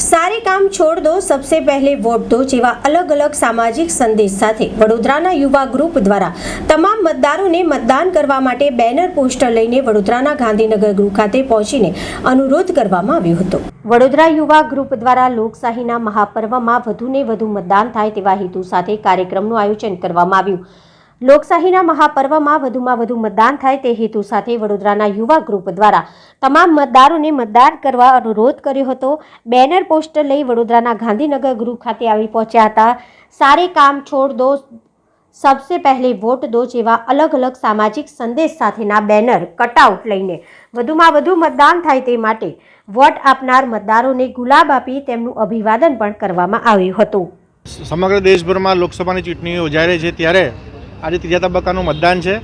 સારે કામ છોડ દો, સબસે પહેલે વોટ દો જેવા અલગ અલગ સામાજિક સંદેશ સાથે વડોદરાના યુવા ગ્રુપ દ્વારા તમામ મતદારોને મતદાન કરવા માટે બેનર પોસ્ટર લઈને વડોદરાના ગાંધીનગર ગૃહ ખાતે પહોંચીને અનુરોધ કરવામાં આવ્યો હતો. વડોદરા યુવા ગ્રુપ દ્વારા લોકશાહીના મહાપર્વમાં વધુને વધુ મતદાન થાય તેવા હેતુ સાથે કાર્યક્રમનું આયોજન કરવામાં આવ્યું. લોકશાહીના મહાપર્વમાં વધુમાં વધુ મતદાન થાય તે હેતુ સાથે વડોદરાના યુવા ગ્રુપ દ્વારા તમામ મતદારોને મતદાન કરવા અનુરોધ કર્યો હતો. બેનર પોસ્ટર લઈ વડોદરાના ગાંધીનગર ગ્રુપ ખાતે આવી પહોંચ્યા હતા. સારે કામ છોડ દો, સબસે પહેલે વોટ દો જેવા અલગ અલગ સામાજિક સંદેશ સાથેના બેનર કટઆઉટ લઈને વધુમાં વધુ મતદાન થાય તે માટે વોટ આપનાર મતદારોને ગુલાબ આપી તેમનું અભિવાદન પણ કરવામાં આવ્યું હતું. સમગ્ર દેશભરમાં લોકસભાની ચૂંટણીઓ યોજાઈ રહી છે ત્યારે આજે ત્રીજા તબક્કાનું મતદાન છે.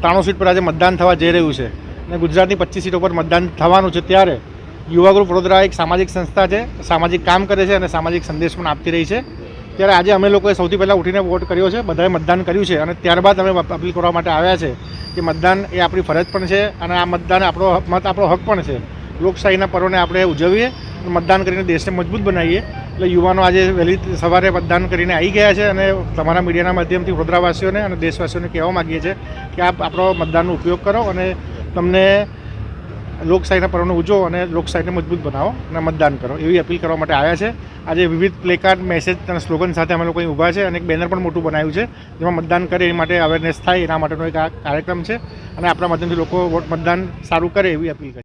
ત્રાણું સીટ પર આજે મતદાન થવા જઈ રહ્યું છે. અને ગુજરાતની પચીસ સીટો પર મતદાન થવાનું છે ત્યારે યુવા ગ્રુપ વડોદરા એક સામાજિક સંસ્થા છે, સામાજિક કામ કરે છે અને સામાજિક સંદેશ પણ આપતી રહી છે. ત્યારે આજે અમે લોકોએ સૌથી પહેલાં ઉઠીને વોટ કર્યો છે, બધાએ મતદાન કર્યું છે અને ત્યારબાદ અમે અપીલ કરવા માટે આવ્યા છે કે મતદાન એ આપણી ફરજ પણ છે અને આ મતદાન આપણો મત આપણો હક પણ છે. લોકશાહીના પર્વને આપણે ઉજવીએ મતદાન કરીને દેશને મજબૂત બનાવીએ. એટલે યુવાનો આજે વહેલી સવારે મતદાન કરીને આવી ગયા છે અને તમારા મીડિયાના માધ્યમથી વડોદરાવાસીઓને અને દેશવાસીઓને કહેવા માગીએ છીએ કે આપ આપણો મતદાનનો ઉપયોગ કરો અને તમને લોકશાહીના પર્વને ઉજવો અને લોકશાહીને મજબૂત બનાવો અને મતદાન કરો એવી અપીલ કરવા માટે આવ્યા છે. આજે વિવિધ પ્લેકાર્ડ, મેસેજ અને સ્લોગન સાથે અમે લોકો અહીં ઊભા છે અને એક બેનર પણ મોટું બનાવ્યું છે, જેમાં મતદાન કરે એ માટે અવેરનેસ થાય એના માટેનો એક આ કાર્યક્રમ છે અને આપણા માધ્યમથી લોકો વોટ મતદાન સારું કરે એવી અપીલ કરી